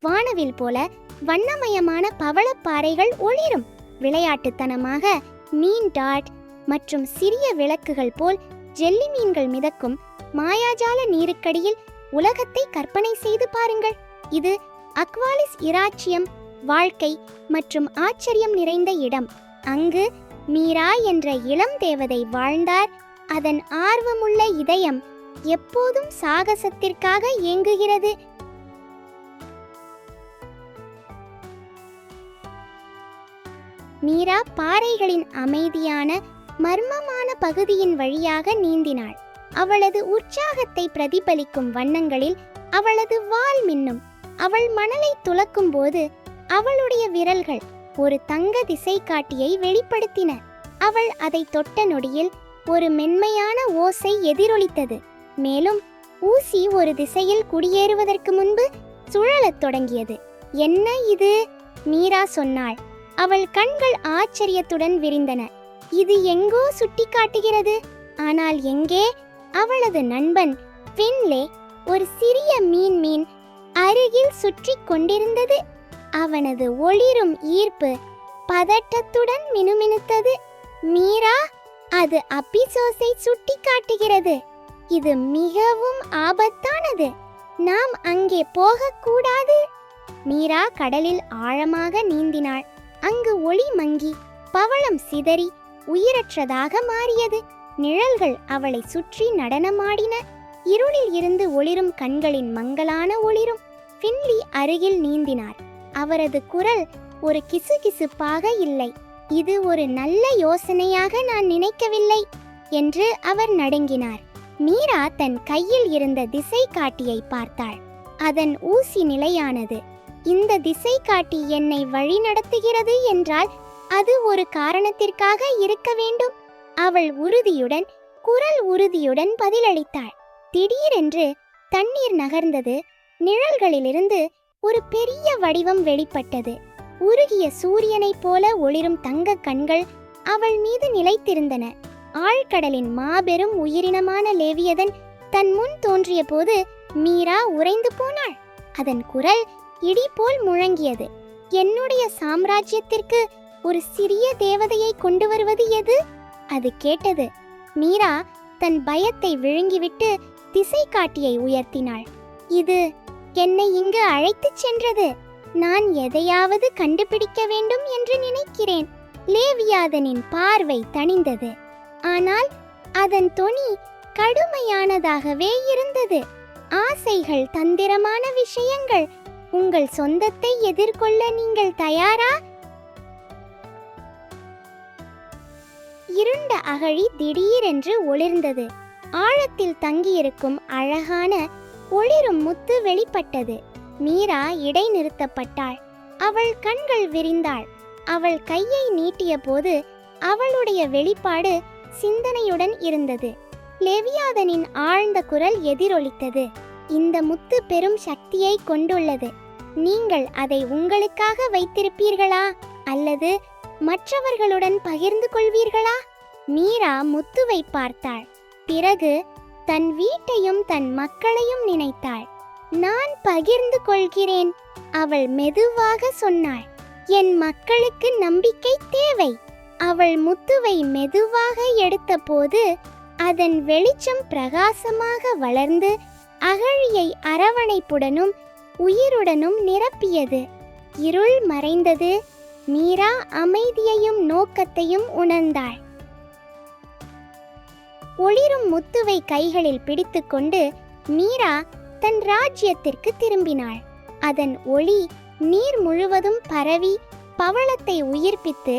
வானவில் போல வண்ணமயமான பவளப்பாறைகள் ஒளிரும். விளையாட்டுத்தனமாக மீன் டாட் மற்றும் சிறிய விளக்குகள் போல் ஜெல்லி மீன்கள் மிதக்கும் மாயாஜால நீருக்கடியில் உலகத்தை கற்பனை செய்து பாருங்கள். இது அக்வாலிஸ் இராச்சியம் வாழ்க்கை மற்றும் ஆச்சரியம் நிறைந்த இடம். அங்கு மீரா என்ற இளம் தேவதை வாழ்ந்தார். அதன் ஆர்வமுள்ள இதயம் எப்போதும் சாகசத்திற்காக ஏங்குகிறது மீரா பாறைகளின் அமைதியான மர்மமான பகுதியின் வழியாக நீந்தினாள். அவளது உற்சாகத்தை பிரதிபலிக்கும் வண்ணங்களில் அவளது வால் மின்னும். அவள் மணலை துலக்கும் போது அவளுடைய விரல்கள் ஒரு தங்க திசை காட்டியை வெளிப்படுத்தின. அவள் அதை தொட்ட நொடியில் ஒரு மென்மையான ஓசை எதிரொலித்தது. மேலும் ஊசி ஒரு திசையில் குடியேறுவதற்கு முன்பு சுழலத் தொடங்கியது. என்ன இது? மீரா சொன்னாள். அவள் கண்கள் ஆச்சரியத்துடன் விரிந்தன. இது எங்கோ சுட்டிக்காட்டுகிறது. ஆனால் எங்கே? அவளது நண்பன் ஃபின்லே ஒரு சிறிய மீன் மீன் அருகில் சுற்றி கொண்டிருந்தது. அவனது ஒளிரும் ஈர்ப்பு பதட்டத்துடன் மினுமினுத்தது. மீரா? அது அபிசோஸை சுட்டிக்காட்டுகிறது. இது மிகவும் ஆபத்தானது. நாம் அங்கே போகக்கூடாது. மீரா கடலில் ஆழமாக நீந்தினாள். அங்கு ஒளி மங்கி பவளம் சிதறி உயிரற்றதாக மாறியது. நிழல்கள் அவளை சுற்றி நடனமாடின. இருளில் இருந்து ஒளிரும் கண்களின் மங்கலான ஒளிரும். ஃபின்லி அருகில் நீந்தினார். அவரது குரல் ஒரு கிசுகிசுப்பாக இல்லை. இது ஒரு நல்ல யோசனையாக நான் நினைக்கவில்லை என்று அவர் நடுங்கினார். மீரா தன் கையில் இருந்த திசை காட்டியை பார்த்தாள். அதன் ஊசி நிலையானது இந்த திசை காட்டி என்னை வழிநடத்துகிறது என்றால் அது ஒரு காரணத்திற்காக இருக்க வேண்டும். அவள் உறுதியுடன் குரல் உறுதியுடன் பதிலளித்தாள். திடீரென்று தண்ணீர் நகர்ந்தது. நிழல்களிலிருந்து ஒரு பெரிய வடிவம் வெளிப்பட்டது. உருகிய சூரியனைப் போல ஒளிரும் தங்க கண்கள் அவள் மீது நிலைத்திருந்தன. ஆழ்கடலின் மாபெரும் உயிரினமான லேவியதன் தன் முன் தோன்றிய போது மீரா உறைந்து போனாள். அதன் குரல் இடி போல் முழங்கியது. என்னுடைய சாம்ராஜ்யத்திற்கு ஒரு சிறிய தேவதையை கொண்டு வருவது எது? அது கேட்டது. மீரா தன் பயத்தை விழுங்கிவிட்டு திசை காட்டியை உயர்த்தினாள். இது என்னை இங்கு அழைத்துச் சென்றது. நான் எதையாவது கண்டுபிடிக்க வேண்டும் என்று நினைக்கிறேன். லேவியாதனின் பார்வை தணிந்தது. ஆனால் அதன் தொனி கடுமையானதாகவே இருந்தது. ஆசைகள் தந்திரமான விஷயங்கள். உங்கள் சொந்தத்தை எதிர்கொள்ள நீங்கள் தயாரா? இருண்ட அகழி திடீரென்று ஒளிர்ந்தது. ஆழத்தில் தங்கியிருக்கும் அழகான ஒளிரும் முத்து வெளிப்பட்டது. மீரா இடைநிறுத்தப்பட்டாள். அவள் கண்கள் விரிந்தாள். அவள் கையை நீட்டிய போது அவளுடைய வெளிப்பாடு சிந்தனையுடன் இருந்தது. லெவியாதனின் ஆழ்ந்த குரல் எதிரொலித்தது. இந்த முத்து பெரும் சக்தியை கொண்டுள்ளது. நீங்கள் அதை உங்களுக்காக வைத்திருப்பீர்களா? அல்லது மற்றவர்களுடன் பகிர்ந்து கொள்வீர்களா? மீரா முத்துவை பார்த்தாள். பிறகு தன் வீட்டையும் தன் மக்களையும் நினைத்தாள். நான் பகிர்ந்து கொள்கிறேன் அவள் மெதுவாக சொன்னாள். என் மக்களுக்கு நம்பிக்கை தேவை அவள் முத்துவை மெதுவாக எடுத்தபோது அதன் வெளிச்சம் பிரகாசமாக வளர்ந்து அகழியை அரவணைப்புடனும் உயிருடனும் நிரப்பியது. இருள் மறைந்தது மீரா அமைதியையும் நோக்கத்தையும் உணர்ந்தாள். ஒளிரும் முத்துவை கைகளில் பிடித்துக்கொண்டு மீரா தன் ராஜ்யத்திற்கு திரும்பினாள். அதன் ஒளி நீர் முழுவதும் பரவி பவளத்தை உயிர்ப்பித்து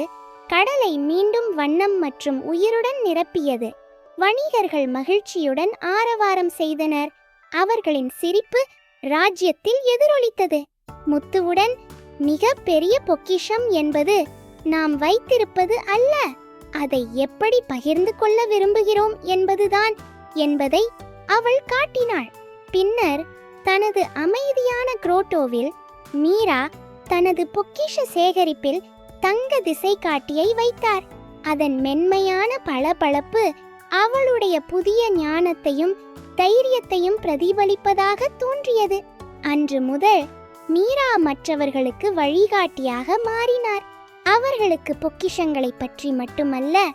கடலை மீண்டும் வண்ணம் மற்றும் உயிருடன் நிரப்பியது. வணிகர்கள் மகிழ்ச்சியுடன் ஆரவாரம் செய்தனர். அவர்களின் சிரிப்பு ராஜ்யத்தில் எதிரொலித்தது. முத்துவுடன் மிக பெரிய பொக்கிஷம் என்பது நாம் வைத்திருப்பது அல்ல. அதை எப்படி பகிர்ந்து கொள்ள விரும்புகிறோம் என்பதுதான் என்பதை அவள் காட்டினாள். பின்னர் தனது அமைதியான குரோட்டோவில் மீரா தனது பொக்கிஷ சேகரிப்பில் தங்க திசை காட்டியை வைத்தார். அதன் மென்மையான பளபளப்பு அவளுடைய புதிய ஞானத்தையும் தைரியத்தையும் பிரதிபலிப்பதாக தோன்றியது. அன்று முதல் மீரா மற்றவர்களுக்கு வழிகாட்டியாக மாறினார். அவர்களுக்கு பொக்கிஷங்களைப் பற்றி மட்டுமல்ல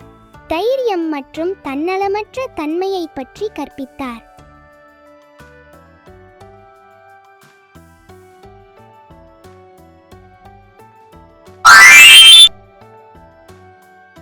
தைரியம் மற்றும் தன்னலமற்ற தன்மையை பற்றி கற்பித்தார்.